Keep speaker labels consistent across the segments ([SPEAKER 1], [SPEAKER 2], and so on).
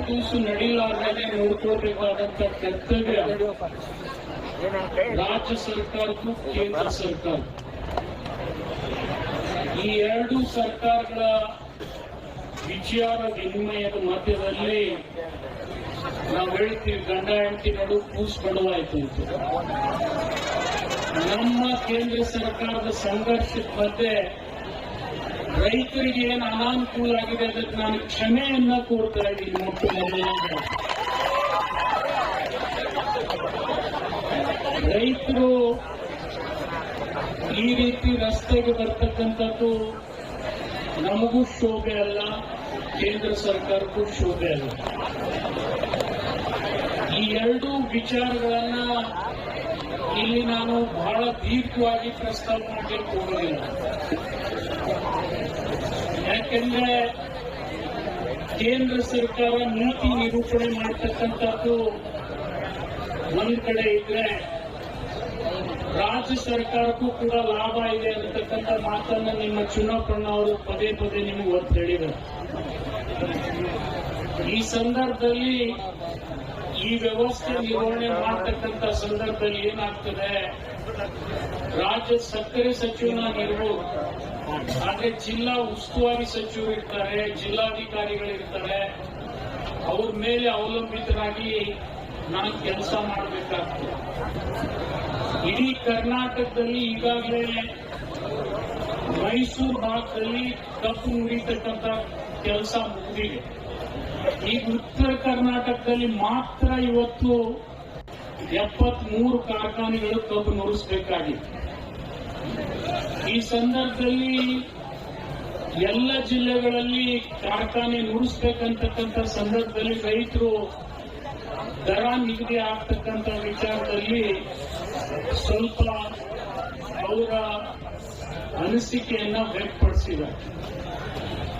[SPEAKER 1] ದಿವಸ ನಡೀಲಾರ್ದೇ ನೋಡ್ಕೋಬೇಕಾದಂತ ಕರ್ತವ್ಯ ರಾಜ್ಯ ಸರ್ಕಾರಕ್ಕೂ ಕೇಂದ್ರ ಸರ್ಕಾರ ಈ ಎರಡು ಸರ್ಕಾರಗಳ ವಿಚಾರ ವಿನಿಮಯದ ಮಧ್ಯದಲ್ಲಿ ನಾವು ಹೇಳ್ತೀವಿ ಗಂಡ ಹೆಂಡತಿ ನಡು ಕೂಸ್ ಬಡವಾಯ್ತು ಅಂತ ನಮ್ಮ ಕೇಂದ್ರ ಸರ್ಕಾರದ ಸಂಘರ್ಷದ ಮಧ್ಯೆ ರೈತರಿಗೆ ಏನು ಅನಾನುಕೂಲ ಆಗಿದೆ ಅದಕ್ಕೆ ನಾನು ಕ್ಷಮೆಯನ್ನ ಕೋರ್ತಾ ಇದ್ದೀನಿ ಮುಖ್ಯಮಂತ್ರಿ ರೈತರು ಈ ರೀತಿ ರಸ್ತೆಗೆ ಬರ್ತಕ್ಕಂಥದ್ದು ನಮಗೂ ಶೋಭೆ ಅಲ್ಲ, ಕೇಂದ್ರ ಸರ್ಕಾರಕ್ಕೂ ಶೋಭೆ ಅಲ್ಲ. ಈ ಎರಡು ವಿಚಾರಗಳನ್ನ ಇಲ್ಲಿ ನಾನು ಬಹಳ ದೀರ್ಘವಾಗಿ ಪ್ರಸ್ತಾಪ ಮಾಡಲಿಕ್ಕೆ ಹೋಗೋದಿಲ್ಲ. ಯಾಕೆಂದ್ರೆ ಕೇಂದ್ರ ಸರ್ಕಾರ ನೀತಿ ನಿರೂಪಣೆ ಮಾಡತಕ್ಕಂಥದ್ದು ಒಂದ್ ಕಡೆ ಇದ್ರೆ ರಾಜ್ಯ ಸರ್ಕಾರಕ್ಕೂ ಕೂಡ ಲಾಭ ಇದೆ ಅಂತಕ್ಕಂಥ ಮಾತನ್ನ ನಿಮ್ಮ ಚುನಾವಣಾ ಅವರು ಪದೇ ಪದೇ ನಿಮಗೆ ಒತ್ತು ಹೇಳಿದರು ಈ ಸಂದರ್ಭದಲ್ಲಿ ಈ ವ್ಯವಸ್ಥೆ ನಿರ್ವಹಣೆ ಮಾಡತಕ್ಕಂತ ಸಂದರ್ಭದಲ್ಲಿ ಏನಾಗ್ತದೆ? ರಾಜ್ಯ ಸಕ್ಕರೆ ಸಚಿವನಾಗಿರ್ಬೋದು ಆದ್ರೆ ಜಿಲ್ಲಾ ಉಸ್ತುವಾರಿ ಸಚಿವರು ಇರ್ತಾರೆ, ಜಿಲ್ಲಾಧಿಕಾರಿಗಳಿರ್ತಾರೆ. ಅವ್ರ ಮೇಲೆ ಅವಲಂಬಿತರಾಗಿ ನಾನು ಕೆಲಸ ಮಾಡಬೇಕಾಗ್ತದೆ. ಇಡೀ ಕರ್ನಾಟಕದಲ್ಲಿ ಈಗಾಗಲೇ ಮೈಸೂರು ಭಾಗದಲ್ಲಿ ಕಪ್ಪು ಮುಡಿತಕ್ಕಂಥ ಕೆಲಸ ಮುಗಿದಿದೆ. ಈಗ ಉತ್ತರ ಕರ್ನಾಟಕದಲ್ಲಿ ಮಾತ್ರ ಇವತ್ತು ಎಪ್ಪತ್ಮೂರು ಕಾರ್ಖಾನೆಗಳು ಕಬ್ಬು ನುರಿಸಬೇಕಾಗಿದೆ ಈ ಸಂದರ್ಭದಲ್ಲಿ ಎಲ್ಲ ಜಿಲ್ಲೆಗಳಲ್ಲಿ ಕಾರ್ಖಾನೆ ನುಡಿಸ್ಬೇಕಂತಕ್ಕಂಥ ಸಂದರ್ಭದಲ್ಲಿ ರೈತರು ದರ ನಿಗದಿ ಆಗ್ತಕ್ಕಂಥ ವಿಚಾರದಲ್ಲಿ ಸ್ವಲ್ಪ ಅವರ ಅನಿಸಿಕೆಯನ್ನ ವ್ಯಕ್ತಪಡಿಸಿದ್ದಾರೆ.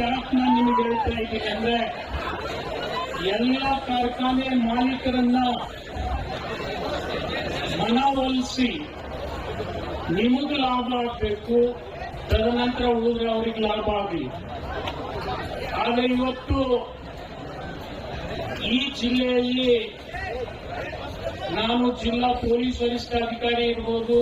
[SPEAKER 1] ನಾನು ನಿಮಗೆ ಹೇಳ್ತಾ ಇದ್ದೀನಿ ಅಂದ್ರೆ ಎಲ್ಲ ಕಾರ್ಖಾನೆ ಮಾಲೀಕರನ್ನ ಮನವೊಲಿಸಿ ನಿಮಗೂ ಲಾಭ ಆಗಬೇಕು. ತದನಂತರ ಉಳಿದ್ರೆ ಅವರಿಗೆ ಲಾಭ ಆಗಲಿ. ಆದ್ರೆ ಇವತ್ತು ಈ ಜಿಲ್ಲೆಯಲ್ಲಿ ನಾನು ಜಿಲ್ಲಾ ಪೊಲೀಸ್ ವರಿಷ್ಠಾಧಿಕಾರಿ ಇರ್ಬೋದು,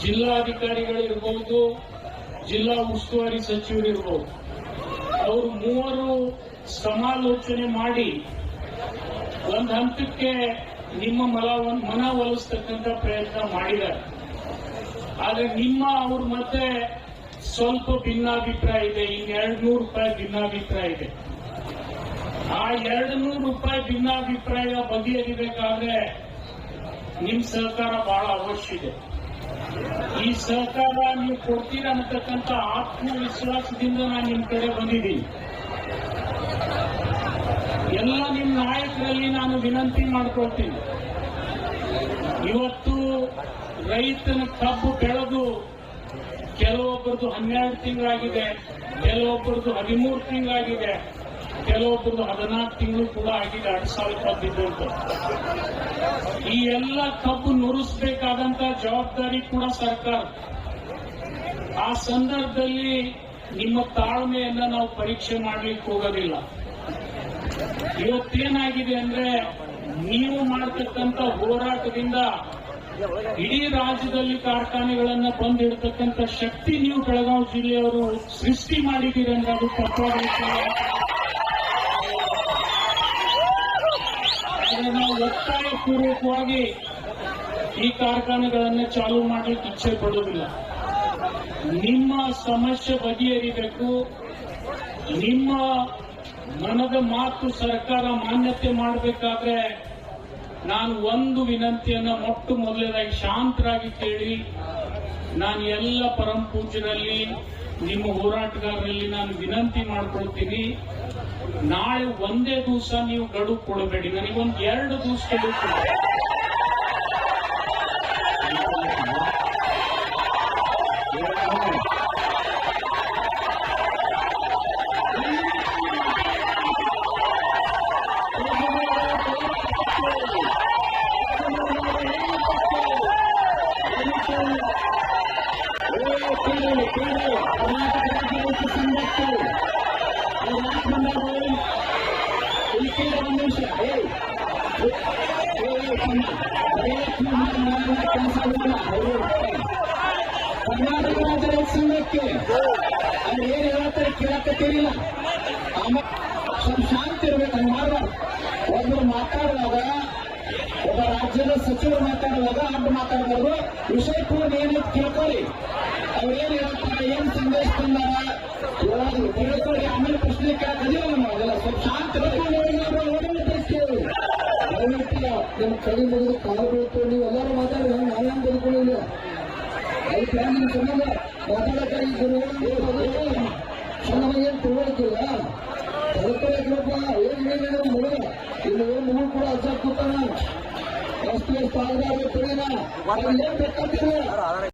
[SPEAKER 1] ಜಿಲ್ಲಾಧಿಕಾರಿಗಳಿರ್ಬೋದು, ಜಿಲ್ಲಾ ಉಸ್ತುವಾರಿ ಸಚಿವರು ಇರ್ಬೋದು ಅವರು ಮೂವರು ಸಮಾಲೋಚನೆ ಮಾಡಿ ಒಂದ್ ಹಂತಕ್ಕೆ ನಿಮ್ಮ ಮಲ ಮನ ಒಲಿಸ್ತಕ್ಕಂಥ ಪ್ರಯತ್ನ ಮಾಡಿದ್ದಾರೆ. ಆದ್ರೆ ನಿಮ್ಮ ಅವ್ರ ಮತ್ತೆ ಸ್ವಲ್ಪ ಭಿನ್ನಾಭಿಪ್ರಾಯ ಇದೆ, ಇನ್ ಎರಡ್ ನೂರು ರೂಪಾಯಿ ಭಿನ್ನಾಭಿಪ್ರಾಯ ಇದೆ. ಆ ಎರಡು ನೂರು ರೂಪಾಯಿ ಭಿನ್ನಾಭಿಪ್ರಾಯ ಬಗೆಹರಿಬೇಕಾದ್ರೆ ನಿಮ್ ಸಹಕಾರ ಬಹಳ ಅವಶ್ಯ ಇದೆ. ಈ ಸಹಕಾರ ನೀವು ಕೊಡ್ತೀರ ಅನ್ನತಕ್ಕಂಥ ಆತ್ಮವಿಶ್ವಾಸದಿಂದ ನಾನು ನಿಮ್ಮ ಕಡೆ ಬಂದಿದ್ದೀನಿ. ಎಲ್ಲ ನಿಮ್ಮ ನಾಯಕರಲ್ಲಿ ನಾನು ವಿನಂತಿ ಮಾಡ್ಕೊಳ್ತೀನಿ. ಇವತ್ತು ರೈತನ ಕಬ್ಬು ಬೆಳೆದು ಕೆಲವೊಬ್ಬರದು ಹನ್ನೆರಡು ತಿಂಗಳಾಗಿದೆ, ಕೆಲವೊಬ್ಬರದು ಹದಿಮೂರು ತಿಂಗಳಾಗಿದೆ. ಕೆಲವೊಬ್ಬರದು ಹದಿನಾಲ್ಕು ತಿಂಗಳು ಕೂಡ ಆಗಿದೆ, ಎರಡ್ ಸಾವಿರ ಇಪ್ಪತ್ತಿದ್ದು ಅಂತ ಈ ಎಲ್ಲ ಕಬ್ಬು ನುರಿಸಬೇಕಾದಂತ ಜವಾಬ್ದಾರಿ ಕೂಡ ಸರ್ಕಾರ. ಆ ಸಂದರ್ಭದಲ್ಲಿ ನಿಮ್ಮ ತಾಳ್ಮೆಯನ್ನ ನಾವು ಪರೀಕ್ಷೆ ಮಾಡ್ಲಿಕ್ಕೆ ಹೋಗೋದಿಲ್ಲ. ಇವತ್ತೇನಾಗಿದೆ ಅಂದ್ರೆ ನೀವು ಮಾಡ್ತಕ್ಕಂಥ ಹೋರಾಟದಿಂದ ಇಡೀ ರಾಜ್ಯದಲ್ಲಿ ಕಾರ್ಖಾನೆಗಳನ್ನ ಬಂದಿಡ್ತಕ್ಕಂಥ ಶಕ್ತಿ ನೀವು ಬೆಳಗಾವಿ ಜಿಲ್ಲೆಯವರು ಸೃಷ್ಟಿ ಮಾಡಿದ್ದೀರಿ ಅಂದ್ರೆ ಅದು ನಾವು ಒತ್ತಾಯ ಪೂರ್ವಕವಾಗಿ ಈ ಕಾರ್ಖಾನೆಗಳನ್ನು ಚಾಲೂ ಮಾಡಲಿಕ್ಕೆ ಇಚ್ಛೆ ಪಡೋದಿಲ್ಲ ನಿಮ್ಮ ಸಮಸ್ಯೆ ಬಗೆಹರಿಬೇಕು. ನಿಮ್ಮ ಮನದ ಮಾತು ಸರ್ಕಾರ ಮಾನ್ಯತೆ ಮಾಡಬೇಕಾದ್ರೆ ನಾನು ಒಂದು ವಿನಂತಿಯನ್ನ ಮೊಟ್ಟ ಮೊದಲನೇದಾಗಿ ಶಾಂತರಾಗಿ ಕೇಳಿ, ನಾನು ಎಲ್ಲ ಪರಂ ಪೂಜ್ಯರಲ್ಲಿ ನಿಮ್ಮ ಹೋರಾಟಗಾರರಲ್ಲಿ ನಾನು ವಿನಂತಿ ಮಾಡ್ಕೊಳ್ತೀನಿ, ನಾಳೆ ಒಂದೇ ದಿವಸ ನೀವು ಗಡುವು ಕೊಡಬೇಡಿ. ನನಗೊಂದು ಎರಡು ದಿವಸ ಗಡುವು ಕೊಡಿ.
[SPEAKER 2] ಕರ್ನಾಟಕ ರಾಜ್ಯ ರೈತ ಸಂಘಕ್ಕೆ ಅವ್ರು ಏನ್ ಹೇಳ್ತಾರೆ ಕೇಳಕತ್ತೀರಿಲ್ಲ ಆಮೇಲೆ ಸ್ವಲ್ಪ ಶಾಂತಿ ಇರ್ಬೇಕು ಹಂಗ್ ಮಾಡ್ಬಾರ್ದು ಒಬ್ರು ಮಾತಾಡುವಾಗ ಒಬ್ಬ ರಾಜ್ಯದ ಸಚಿವರು ಮಾತಾಡುವಾಗ ಅಡ್ಡ ಮಾತಾಡಬಾರ್ದು. ವಿಷಯ ಪೂರ್ಣ ಏನು ಕೇಳ್ಕೊಳ್ಳಿ. ಅವ್ರು ಹೇಳ್ತಾರೆ, ಏನ್ ಸಂದೇಶ ತಂದಾರ? ತಿಳ್ಕೊಳ್ಳಿ. ಆಮೇಲೆ ಪ್ರಶ್ನೆ ಕೇಳಕ್ಕಿಲ್ಲ ನಾವು ಮುಗಿದು ಕಾಲು ಬೀಳ್ತು. ನೀವು ಎಲ್ಲರೂ ಮಾತಾಡಿದ್ರೆ ನಾವೇನು ಬದುಕೊಳ್ಳಿಲ್ಲ ಅದಕ್ಕೆ ಸಂಬಂಧ ಮಾತಾಡಕ್ಕೆ ಈ ಗುರುಗಳು राजा कुटन एस पी एस पालगा में पड़ेगा और यह करते हुए।